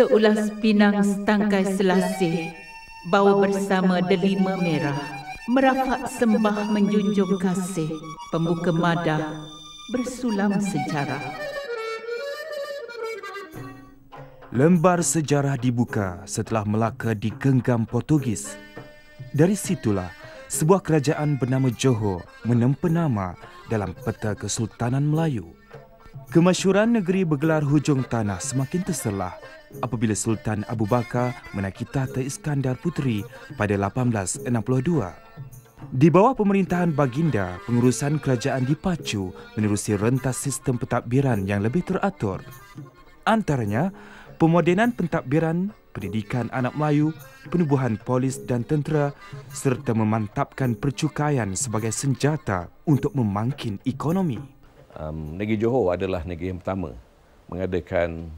Seulas pinang setangkai selasih. Bawa bersama delima merah. Merafak sembah menjunjung kasih. Pembuka madah Bersulam sejarah. Lembar sejarah dibuka setelah Melaka digenggam Portugis. Dari situlah, sebuah kerajaan bernama Johor menempa nama dalam peta Kesultanan Melayu. Kemasyuran negeri bergelar hujung tanah semakin terselah apabila Sultan Abu Bakar menaiki tahta Iskandar Puteri pada 1862. Di bawah pemerintahan baginda, pengurusan kerajaan dipacu menerusi rentas sistem pentadbiran yang lebih teratur. Antaranya, pemodenan pentadbiran, pendidikan anak Melayu, penubuhan polis dan tentera serta memantapkan percukaian sebagai senjata untuk memangkin ekonomi. Um, negeri Johor adalah negeri yang pertama mengadakan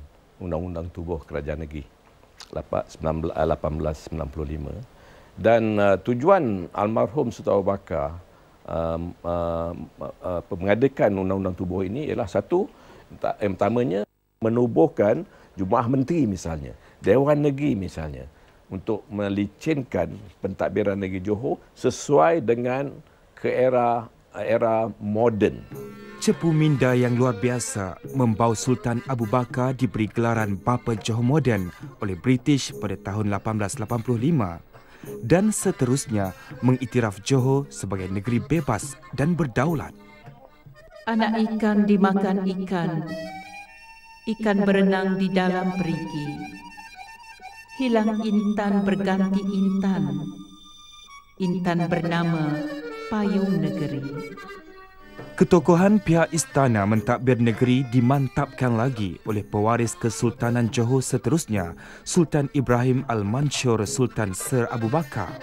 Undang-Undang Tubuh Kerajaan Negeri 1895 dan uh, tujuan almarhum Sultan Abu Bakar um, uh, uh, mengadakan Undang-Undang Tubuh ini ialah satu yang pertamanya menubuhkan Jumlah Menteri misalnya, Dewan Negeri misalnya untuk melicinkan pentadbiran negeri Johor sesuai dengan ke era era moden. Cepu minda yang luar biasa membawa Sultan Abu Bakar diberi gelaran Bapa Johor Moden oleh British pada tahun 1885 dan seterusnya mengiktiraf Johor sebagai negeri bebas dan berdaulat. Anak ikan dimakan ikan, ikan berenang di dalam perigi. Hilang intan berganti intan, intan bernama Payung Negeri. Ketokohan pihak istana mentadbir negeri dimantapkan lagi oleh pewaris Kesultanan Johor seterusnya, Sultan Ibrahim Al-Mansur Sultan Sir Abu Bakar.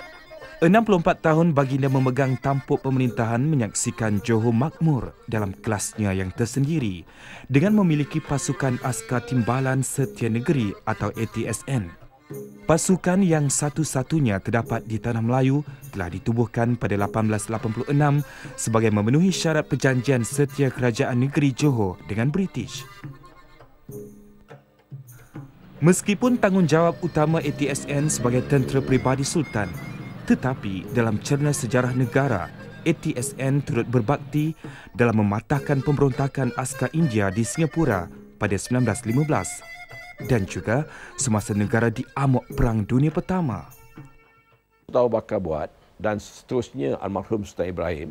64 tahun baginda memegang tampuk pemerintahan menyaksikan Johor makmur dalam kelasnya yang tersendiri dengan memiliki pasukan askar timbalan setia negeri atau ATSN. Pasukan yang satu-satunya terdapat di Tanah Melayu telah ditubuhkan pada 1886 sebagai memenuhi syarat perjanjian setia kerajaan negeri Johor dengan British. Meskipun tanggungjawab utama ATSN sebagai tentera peribadi Sultan, tetapi dalam cerna sejarah negara, ATSN turut berbakti dalam mematahkan pemberontakan askar India di Singapura pada 1915 dan juga semasa negara diamuk Perang Dunia Pertama. Tahu bakal buat dan seterusnya almarhum Sultan Ibrahim,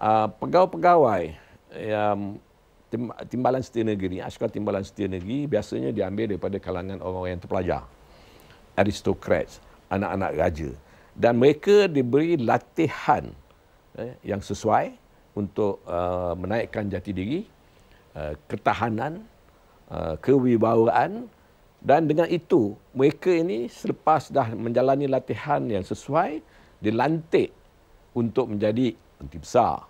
uh, pegawai-pegawai yang timbalan setia negeri, askar timbalan setia negeri biasanya diambil daripada kalangan orang-orang yang terpelajar. Aristokrat, anak-anak raja. Dan mereka diberi latihan eh, yang sesuai untuk uh, menaikkan jati diri, uh, ketahanan, Uh, kewibawaan dan dengan itu mereka ini selepas dah menjalani latihan yang sesuai dilantik untuk menjadi menteri besar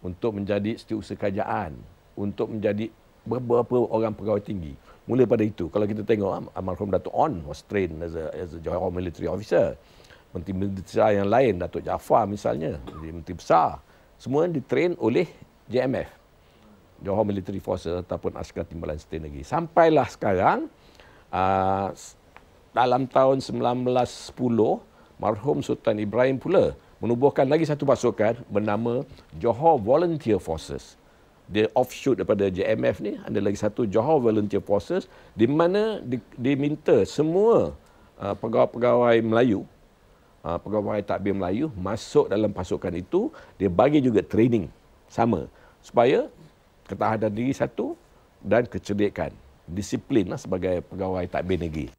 untuk menjadi setiausaha kerajaan untuk menjadi beberapa orang pegawai tinggi. Mula pada itu kalau kita tengok almarhum Datuk On was trained as a, as a Johor military officer. Menteri-menteri besar yang lain Datuk Jaafar misalnya menteri besar. Semua ditrain oleh JMF Johor Military Forces ataupun askar timbalan setia negeri. Sampailah sekarang uh, dalam tahun 1910 marhum Sultan Ibrahim pula menubuhkan lagi satu pasukan bernama Johor Volunteer Forces. Dia offshoot daripada JMF ni ada lagi satu Johor Volunteer Forces di mana di, diminta semua uh, pegawai-pegawai Melayu uh, pegawai takbir Melayu masuk dalam pasukan itu dia bagi juga training sama supaya ketahanan diri satu dan kecerdikan. Disiplinlah sebagai pegawai takbir negeri.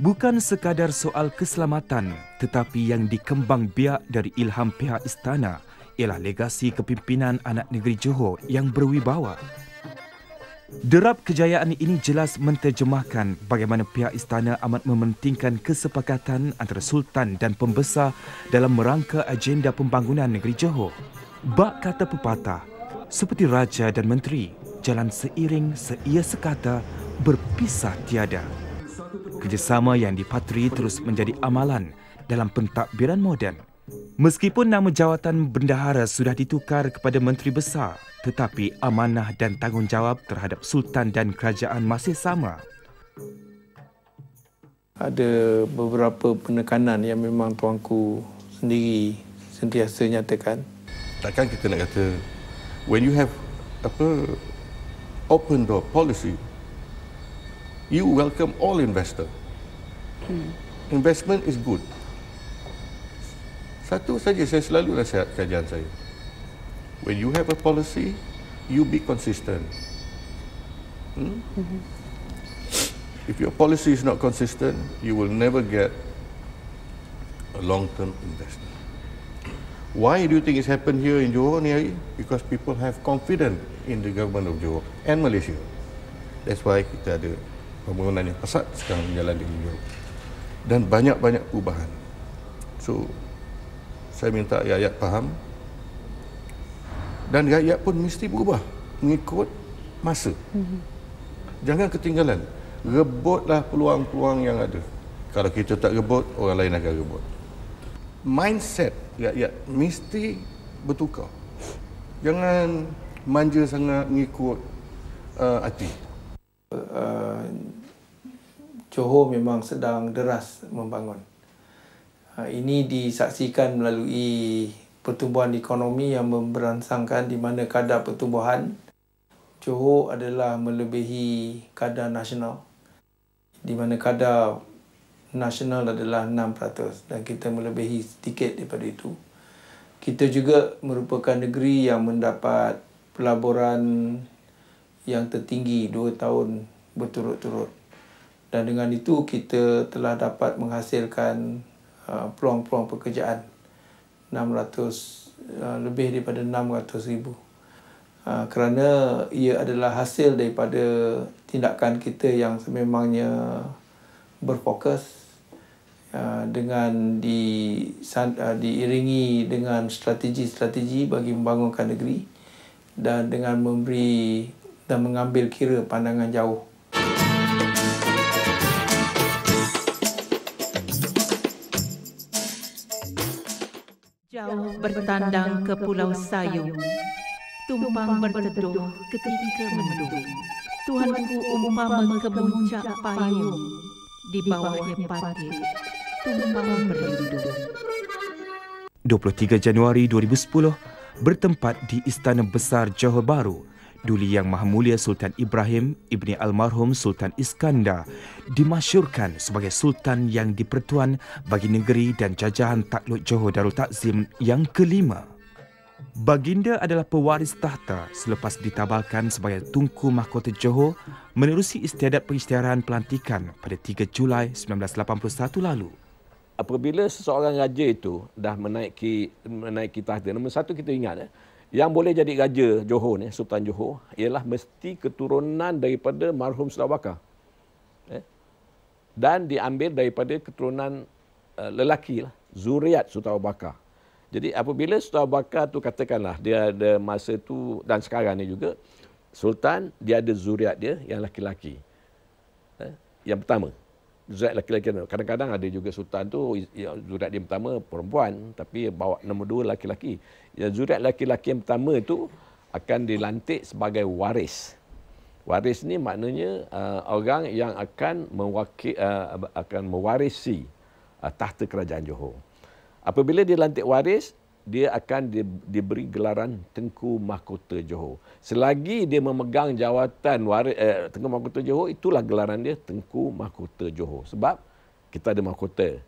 Bukan sekadar soal keselamatan tetapi yang dikembang biak dari ilham pihak istana ialah legasi kepimpinan anak negeri Johor yang berwibawa. Derap kejayaan ini jelas menterjemahkan bagaimana pihak istana amat mementingkan kesepakatan antara sultan dan pembesar dalam merangka agenda pembangunan negeri Johor. Bak kata pepatah, seperti raja dan menteri, jalan seiring seia sekata berpisah tiada. Kerjasama yang dipatri terus menjadi amalan dalam pentadbiran moden. Meskipun nama jawatan bendahara sudah ditukar kepada menteri besar, tetapi amanah dan tanggungjawab terhadap sultan dan kerajaan masih sama. ada beberapa penekanan yang memang tuanku sendiri sentiasa nyatakan. Takkan kita nak kata when you have apa open door policy you welcome all investor. Hmm. Investment is good. Satu saja saya selalu nasihat kajian saya. When you have a policy, you be consistent. Hmm? Mm-hmm. If your policy is not consistent, you will never get a long-term investment. Why do you think it's happened here in Johor ni Because people have confidence in the government of Johor and Malaysia. That's why kita ada pembangunan yang pesat sekarang berjalan di Johor. Dan banyak-banyak perubahan. So, saya minta rakyat faham dan rakyat pun mesti berubah mengikut masa. Jangan ketinggalan rebutlah peluang-peluang yang ada. Kalau kita tak rebut, orang lain akan rebut. Mindset rakyat mesti bertukar. Jangan manja sangat mengikut uh, hati. Uh, Johor memang sedang deras membangun. Uh, ini disaksikan melalui pertumbuhan ekonomi yang memberansangkan di mana kadar pertumbuhan Johor adalah melebihi kadar nasional di mana kadar nasional adalah 6% dan kita melebihi sedikit daripada itu. Kita juga merupakan negeri yang mendapat pelaburan yang tertinggi 2 tahun berturut-turut. Dan dengan itu kita telah dapat menghasilkan uh, peluang-peluang pekerjaan 600 uh, lebih daripada 600 ribu. Uh, kerana ia adalah hasil daripada tindakan kita yang sememangnya berfokus dengan di uh, diiringi dengan strategi-strategi bagi membangunkan negeri dan dengan memberi dan mengambil kira pandangan jauh. Jauh bertandang ke Pulau Sayung, tumpang berteduh ketika mendung. Tuhanku umpama kemuncak payung di bawahnya patir tumpang berlindung. 23 Januari 2010 bertempat di Istana Besar Johor Bahru Duli Yang Maha Mulia Sultan Ibrahim Ibni Almarhum Sultan Iskandar dimasyurkan sebagai sultan yang dipertuan bagi negeri dan jajahan takluk Johor Darul Takzim yang kelima. Baginda adalah pewaris tahta selepas ditabalkan sebagai Tunku Mahkota Johor menerusi istiadat pengisytiharan pelantikan pada 3 Julai 1981 lalu. Apabila seseorang raja itu dah menaiki menaiki tahta, nombor satu kita ingat eh, yang boleh jadi raja Johor ni, Sultan Johor, ialah mesti keturunan daripada marhum Sulawaka. Eh? Dan diambil daripada keturunan uh, lelaki lah, zuriat Sultan Bakar. Jadi apabila Sultan Bakar tu katakanlah dia ada masa tu dan sekarang ni juga Sultan dia ada zuriat dia yang laki-laki. Eh? Yang pertama. Zuriat laki-laki. Kadang-kadang ada juga Sultan tu ya, zuriat dia pertama perempuan tapi bawa nombor dua laki-laki. Ya, zuriat laki-laki yang pertama itu akan dilantik sebagai waris. Waris ni maknanya uh, orang yang akan mewakil, uh, akan mewarisi uh, tahta kerajaan Johor. Apabila dia lantik waris, dia akan di, diberi gelaran Tengku Mahkota Johor. Selagi dia memegang jawatan waris, eh, Tengku Mahkota Johor, itulah gelaran dia Tengku Mahkota Johor. Sebab kita ada mahkota.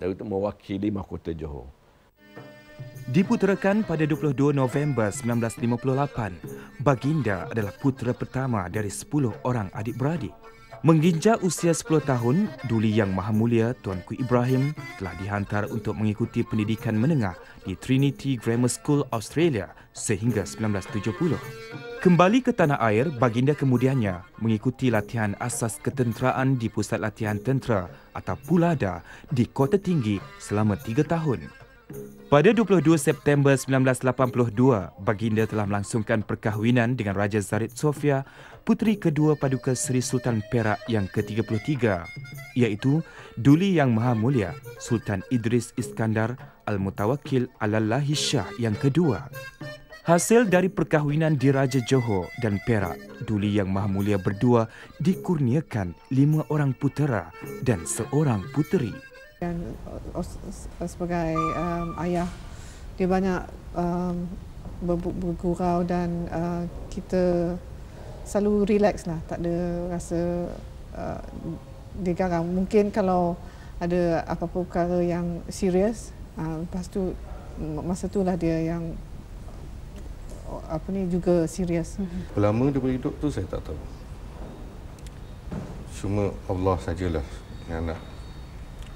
Dan itu mewakili Mahkota Johor. Diputerakan pada 22 November 1958, Baginda adalah putera pertama dari 10 orang adik-beradik. Menginjak usia 10 tahun, Duli Yang Maha Mulia Tuanku Ibrahim telah dihantar untuk mengikuti pendidikan menengah di Trinity Grammar School Australia sehingga 1970. Kembali ke tanah air, baginda kemudiannya mengikuti latihan asas ketenteraan di Pusat Latihan Tentera atau Pulada di Kota Tinggi selama 3 tahun. Pada 22 September 1982, baginda telah melangsungkan perkahwinan dengan Raja Zarid Sofia puteri kedua Paduka Seri Sultan Perak yang ke-33 iaitu Duli Yang Maha Mulia Sultan Idris Iskandar Al-Mutawakil Alallahi Shah yang kedua. Hasil dari perkahwinan Diraja Johor dan Perak, Duli Yang Maha Mulia berdua dikurniakan lima orang putera dan seorang puteri. Dan sebagai um, ayah, dia banyak um, bergurau dan uh, kita selalu relax lah, tak ada rasa uh, digarang. Mungkin kalau ada apa-apa perkara yang serius, uh, lepas tu masa itulah dia yang apa ni juga serius. Mhm. Lama dia berhidup tu saya tak tahu. Cuma Allah sajalah yang nak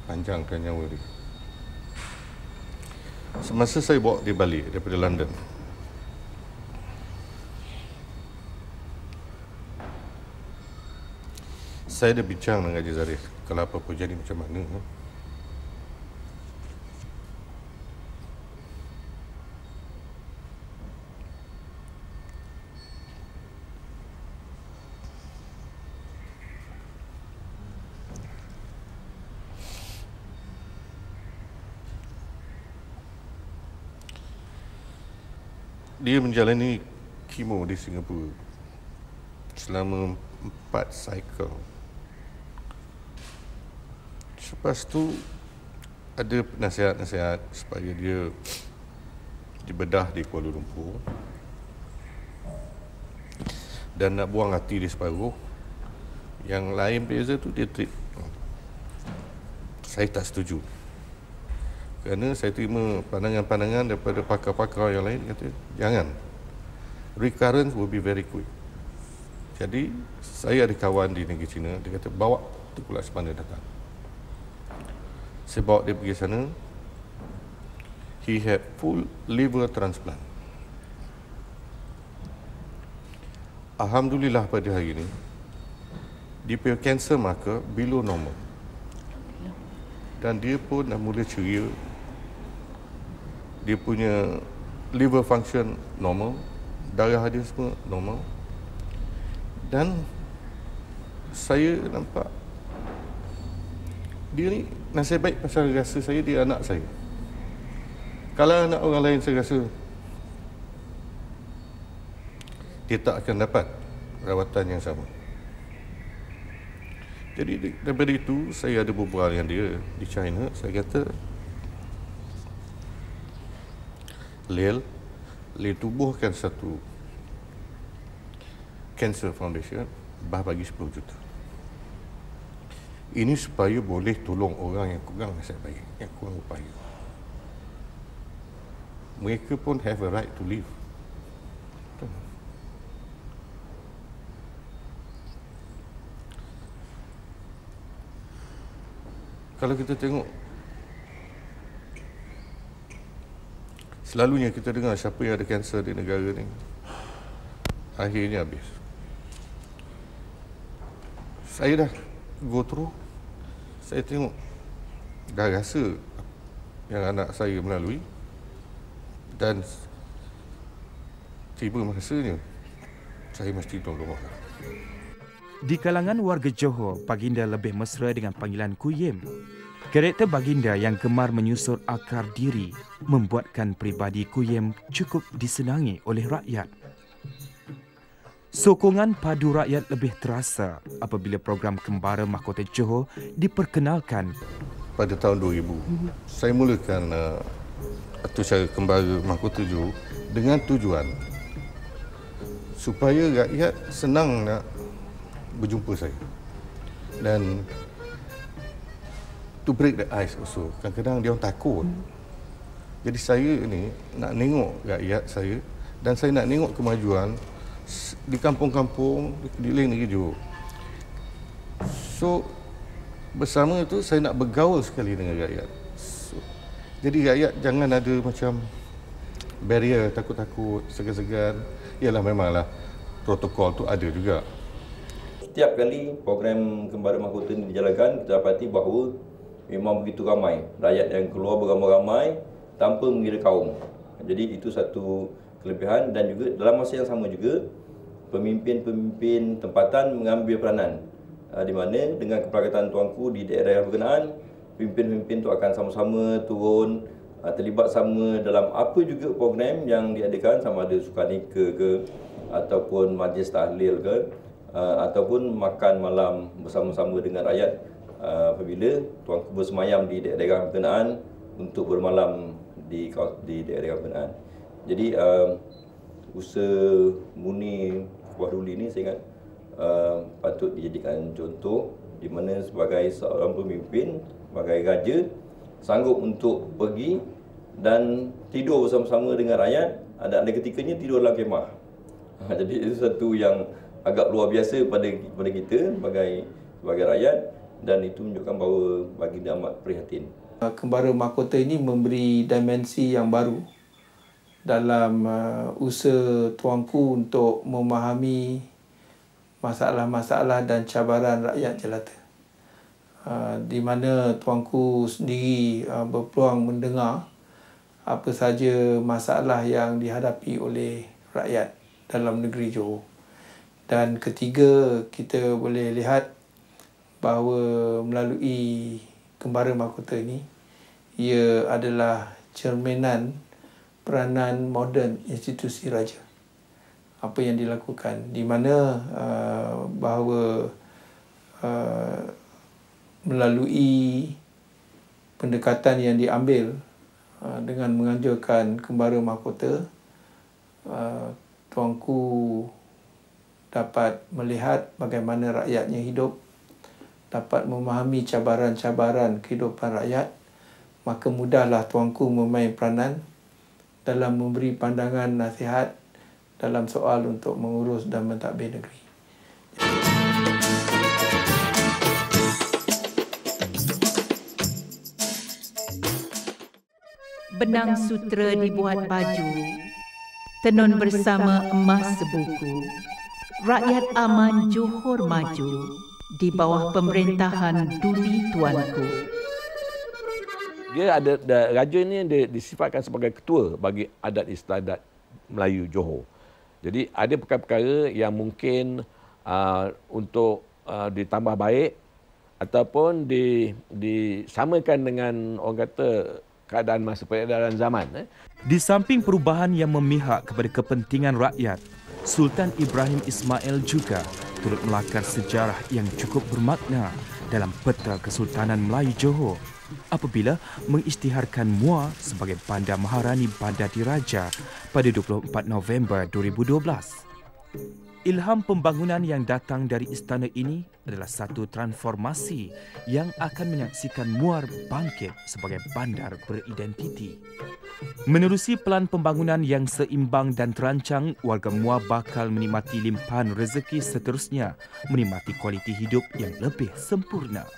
panjangkan nyawa dia. Semasa saya bawa dia balik daripada London, saya ada bincang dengan Haji Zarif kalau apa-apa jadi macam mana. Dia menjalani kemo di Singapura selama empat cycle. Lepas tu ada nasihat-nasihat supaya dia dibedah di Kuala Lumpur dan nak buang hati di separuh. Yang lain beza tu dia trip saya tak setuju kerana saya terima pandangan-pandangan daripada pakar-pakar yang lain kata jangan. Recurrence will be very quick. Jadi saya ada kawan di negeri China dia kata bawa tu pula semana datang. Saya bawa dia pergi sana he had full liver transplant. Alhamdulillah pada hari ini dia punya cancer marker below normal. Dan dia pun dah mula ceria dia punya liver function normal, darah dia semua normal. Dan saya nampak dia ni nasib baik pasal rasa saya dia anak saya. Kalau anak orang lain saya rasa dia tak akan dapat rawatan yang sama. Jadi daripada itu saya ada berbual dengan dia di China. Saya kata Lil Lil tubuhkan satu Cancer Foundation Bah bagi 10 juta. Ini supaya boleh tolong orang yang kurang nasib baik Yang kurang upaya Mereka pun have a right to live. Kalau kita tengok Selalunya kita dengar siapa yang ada kanser di negara ni. Akhirnya habis. Saya dah go through. Saya tengok. Dah rasa yang anak saya melalui. Dan tiba masanya saya mesti tolong orang. Di kalangan warga Johor, Baginda lebih mesra dengan panggilan Kuyim. Karakter baginda yang gemar menyusur akar diri membuatkan pribadi Kuyem cukup disenangi oleh rakyat. Sokongan padu rakyat lebih terasa apabila program Kembara Mahkota Johor diperkenalkan. Pada tahun 2000, saya mulakan uh, atau cara Kembara Mahkota Johor dengan tujuan supaya rakyat senang nak berjumpa saya. Dan to break the ice also. Kadang-kadang dia orang takut. Hmm. Jadi saya ni nak tengok rakyat saya dan saya nak tengok kemajuan di kampung-kampung di lain negeri Johor. So bersama itu saya nak bergaul sekali dengan rakyat. So, jadi rakyat jangan ada macam barrier takut-takut, segan-segan. Ialah memanglah protokol tu ada juga. Setiap kali program Kembara Mahkota ini dijalankan, kita dapati bahawa memang begitu ramai. Rakyat yang keluar beramai-ramai tanpa mengira kaum. Jadi itu satu kelebihan dan juga dalam masa yang sama juga pemimpin-pemimpin tempatan mengambil peranan. Uh, di mana dengan kepelakatan tuanku di daerah yang berkenaan pemimpin-pemimpin itu akan sama-sama turun uh, terlibat sama dalam apa juga program yang diadakan sama ada sukanika ke ataupun majlis tahlil ke uh, ataupun makan malam bersama-sama dengan rakyat uh, apabila tuanku bersemayam di daerah berkenaan untuk bermalam di di daerah berkenaan. Jadi uh, usaha muni Wahduli ini saya ingat uh, patut dijadikan contoh di mana sebagai seorang pemimpin, sebagai raja sanggup untuk pergi dan tidur bersama-sama dengan rakyat ada ada ketikanya tidur dalam kemah. Jadi itu satu yang agak luar biasa pada pada kita sebagai sebagai rakyat dan itu menunjukkan bahawa bagi dia amat prihatin. Kembara mahkota ini memberi dimensi yang baru dalam uh, usaha tuanku untuk memahami masalah-masalah dan cabaran rakyat jelata. Uh, di mana tuanku sendiri uh, berpeluang mendengar apa saja masalah yang dihadapi oleh rakyat dalam negeri Johor. Dan ketiga, kita boleh lihat bahawa melalui kembara mahkota ini, ia adalah cerminan peranan moden institusi raja. Apa yang dilakukan, di mana uh, bahawa uh, melalui pendekatan yang diambil uh, dengan menganjurkan kembara mahkota, uh, tuanku dapat melihat bagaimana rakyatnya hidup, dapat memahami cabaran-cabaran kehidupan rakyat, maka mudahlah tuanku memain peranan dalam memberi pandangan nasihat dalam soal untuk mengurus dan mentadbir negeri. Benang sutra dibuat baju, tenun bersama emas sebuku. Rakyat aman Johor maju di bawah pemerintahan Duli Tuanku. Dia ada, ada raja ini dia disifatkan sebagai ketua bagi adat istiadat Melayu Johor. Jadi ada perkara-perkara yang mungkin uh, untuk uh, ditambah baik ataupun di, disamakan dengan orang kata keadaan masa peredaran zaman. Eh. Di samping perubahan yang memihak kepada kepentingan rakyat, Sultan Ibrahim Ismail juga turut melakar sejarah yang cukup bermakna dalam peta Kesultanan Melayu Johor apabila mengisytiharkan MUA sebagai Bandar Maharani Bandar Diraja pada 24 November 2012. Ilham pembangunan yang datang dari istana ini adalah satu transformasi yang akan menyaksikan Muar bangkit sebagai bandar beridentiti. Menerusi pelan pembangunan yang seimbang dan terancang, warga Muar bakal menikmati limpahan rezeki seterusnya, menikmati kualiti hidup yang lebih sempurna.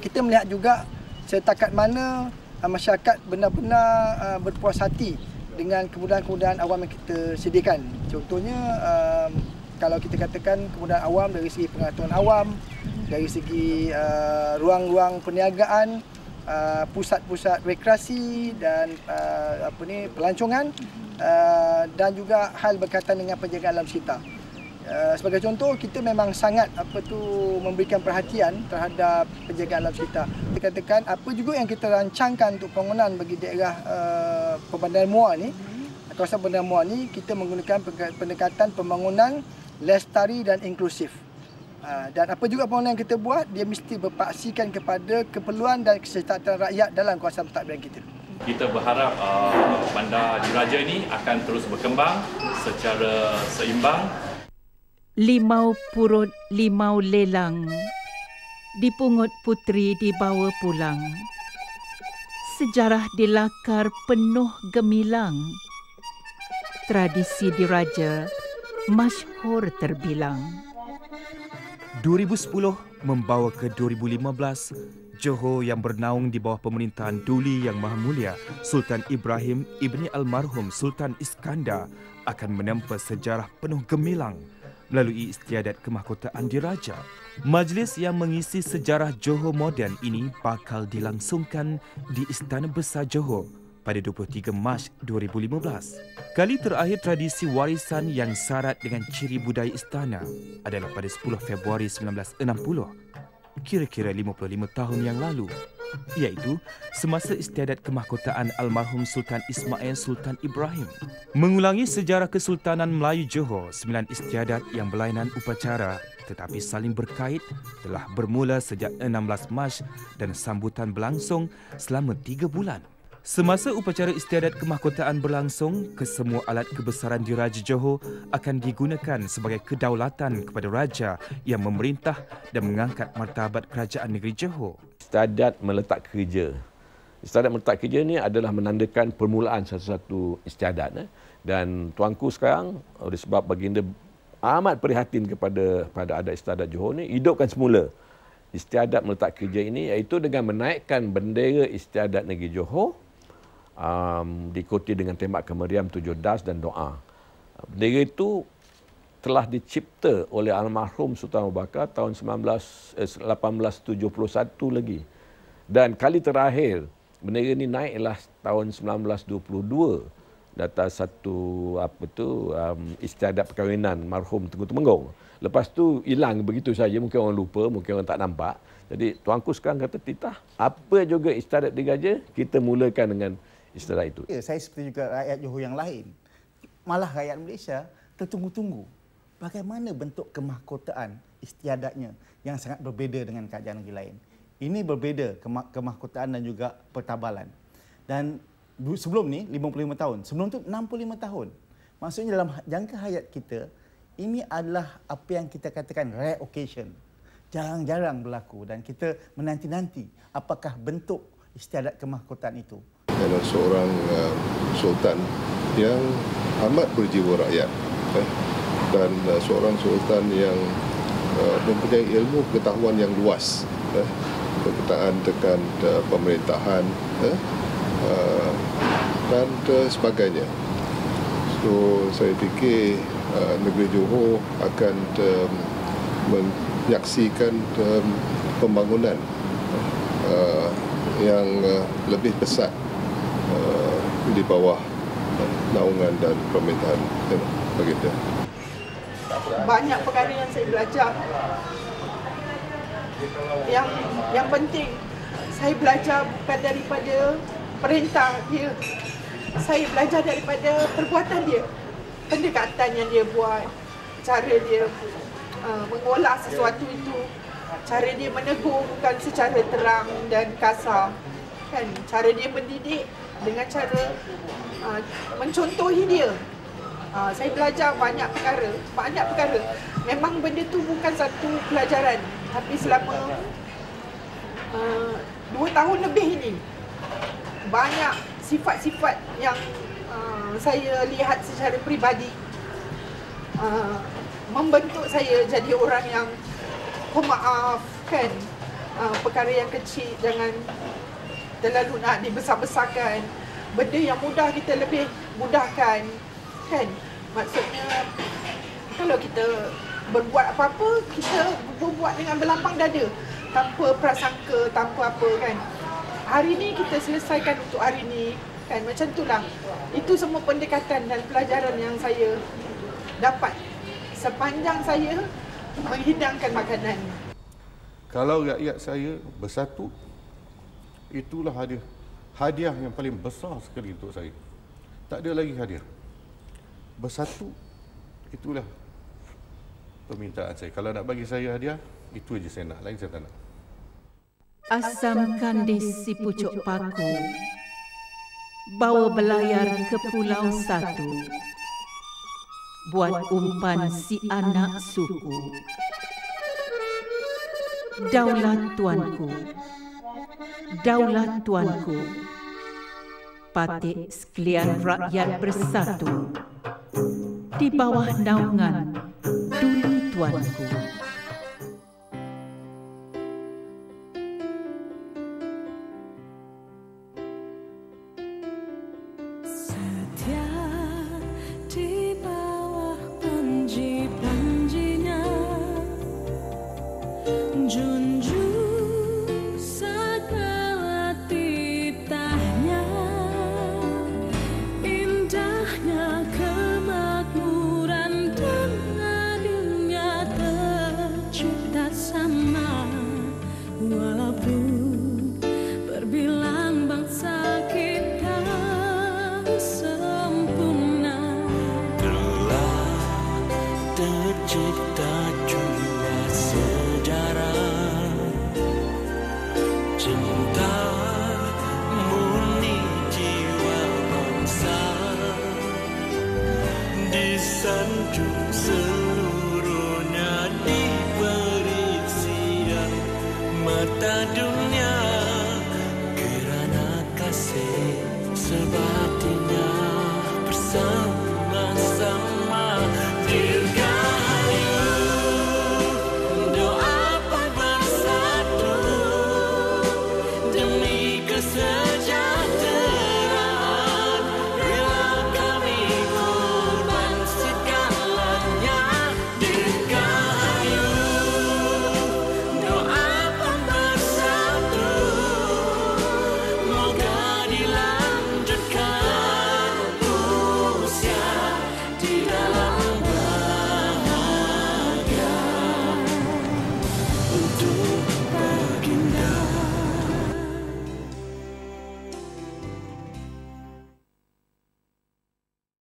Kita melihat juga setakat mana uh, masyarakat benar-benar uh, berpuas hati dengan kemudahan-kemudahan awam yang kita sediakan. Contohnya um, kalau kita katakan kemudahan awam dari segi pengetahuan awam, dari segi uh, ruang-ruang perniagaan, uh, pusat-pusat rekreasi dan uh, apa ni pelancongan uh, dan juga hal berkaitan dengan penjagaan alam sekitar. Uh, sebagai contoh kita memang sangat apa tu memberikan perhatian terhadap penjagaan sekitar. Kita katakan apa juga yang kita rancangkan untuk pembangunan bagi daerah uh, Perbandaran Muar ni, kawasan Perbandaran Muar ni kita menggunakan pendekatan pembangunan lestari dan inklusif. Uh, dan apa juga pembangunan yang kita buat dia mesti berpaksikan kepada keperluan dan kesejahteraan rakyat dalam kawasan pentadbiran kita. Kita berharap uh, bandar diraja ini akan terus berkembang secara seimbang limau purut limau lelang. Dipungut putri dibawa pulang. Sejarah dilakar penuh gemilang. Tradisi diraja masyhur terbilang. 2010 membawa ke 2015 Johor yang bernaung di bawah pemerintahan Duli Yang Maha Mulia Sultan Ibrahim Ibni Almarhum Sultan Iskandar akan menempa sejarah penuh gemilang melalui istiadat kemahkotaan diraja. Majlis yang mengisi sejarah Johor moden ini bakal dilangsungkan di Istana Besar Johor pada 23 Mac 2015. Kali terakhir tradisi warisan yang syarat dengan ciri budaya istana adalah pada 10 Februari 1960, kira-kira 55 tahun yang lalu. iaitu semasa istiadat kemahkotaan almarhum Sultan Ismail Sultan Ibrahim. Mengulangi sejarah Kesultanan Melayu Johor, sembilan istiadat yang berlainan upacara tetapi saling berkait telah bermula sejak 16 Mac dan sambutan berlangsung selama tiga bulan. Semasa upacara istiadat kemahkotaan berlangsung, kesemua alat kebesaran diraja Johor akan digunakan sebagai kedaulatan kepada raja yang memerintah dan mengangkat martabat kerajaan negeri Johor. Istiadat meletak kerja. Istiadat meletak kerja ini adalah menandakan permulaan satu-satu istiadat. Eh. Dan tuanku sekarang, oleh sebab baginda amat prihatin kepada pada adat istiadat Johor ini, hidupkan semula istiadat meletak kerja ini iaitu dengan menaikkan bendera istiadat negeri Johor um, diikuti dengan tembak kemeriam tujuh das dan doa. Bendera itu telah dicipta oleh almarhum Sultan Abu Bakar tahun 19, eh, 1871 lagi. Dan kali terakhir bendera ini naik ialah tahun 1922 data satu apa tu um, istiadat perkahwinan marhum Tengku Temenggung. Lepas tu hilang begitu saja mungkin orang lupa, mungkin orang tak nampak. Jadi tuanku sekarang kata titah apa juga istiadat diraja kita mulakan dengan istilah itu. Ya, saya seperti juga rakyat Johor yang lain. Malah rakyat Malaysia tertunggu-tunggu bagaimana bentuk kemahkotaan istiadatnya yang sangat berbeza dengan kerajaan negeri lain. Ini berbeza kemah- kemahkotaan dan juga pertabalan. Dan sebelum ni 55 tahun, sebelum tu 65 tahun. Maksudnya dalam jangka hayat kita ini adalah apa yang kita katakan rare occasion. Jarang-jarang berlaku dan kita menanti-nanti apakah bentuk istiadat kemahkotaan itu adalah seorang uh, sultan yang amat berjiwa rakyat eh? dan uh, seorang sultan yang uh, mempunyai ilmu pengetahuan yang luas eh? berkenaan dengan uh, pemerintahan eh? uh, dan uh, sebagainya. So saya fikir uh, negeri Johor akan um, menyaksikan um, pembangunan uh, yang uh, lebih besar uh, di bawah naungan dan pemerintahan baginda. Banyak perkara yang saya belajar. Yang yang penting saya belajar bukan daripada perintah dia. Saya belajar daripada perbuatan dia. Pendekatan yang dia buat, cara dia uh, mengolah sesuatu itu, cara dia menegur bukan secara terang dan kasar. Kan cara dia mendidik dengan cara uh, mencontohi dia. Uh, saya belajar banyak perkara, banyak perkara. Memang benda tu bukan satu pelajaran, tapi selama uh, dua tahun lebih ini banyak sifat-sifat yang uh, saya lihat secara peribadi uh, membentuk saya jadi orang yang pemaaf kan uh, perkara yang kecil jangan terlalu nak dibesar-besarkan. Benda yang mudah kita lebih mudahkan. Kan? Maksudnya kalau kita berbuat apa-apa kita berbuat dengan berlapang dada tanpa prasangka tanpa apa kan? Hari ni kita selesaikan untuk hari ni. Kan? Macam itulah. Itu semua pendekatan dan pelajaran yang saya dapat sepanjang saya menghidangkan makanan. Kalau rakyat saya bersatu itulah hadiah. Hadiah yang paling besar sekali untuk saya. Tak ada lagi hadiah. Bersatu itulah permintaan saya. Kalau nak bagi saya hadiah itu aja saya nak. Lain saya tak nak. Asam kandis si pucuk paku. Bawa belayar ke pulau satu. Buat umpan si anak suku. Daulat tuanku Daulat Tuanku Patik sekalian rakyat bersatu Di bawah naungan Duli Tuanku June. Kerana kasih sebatinya bersama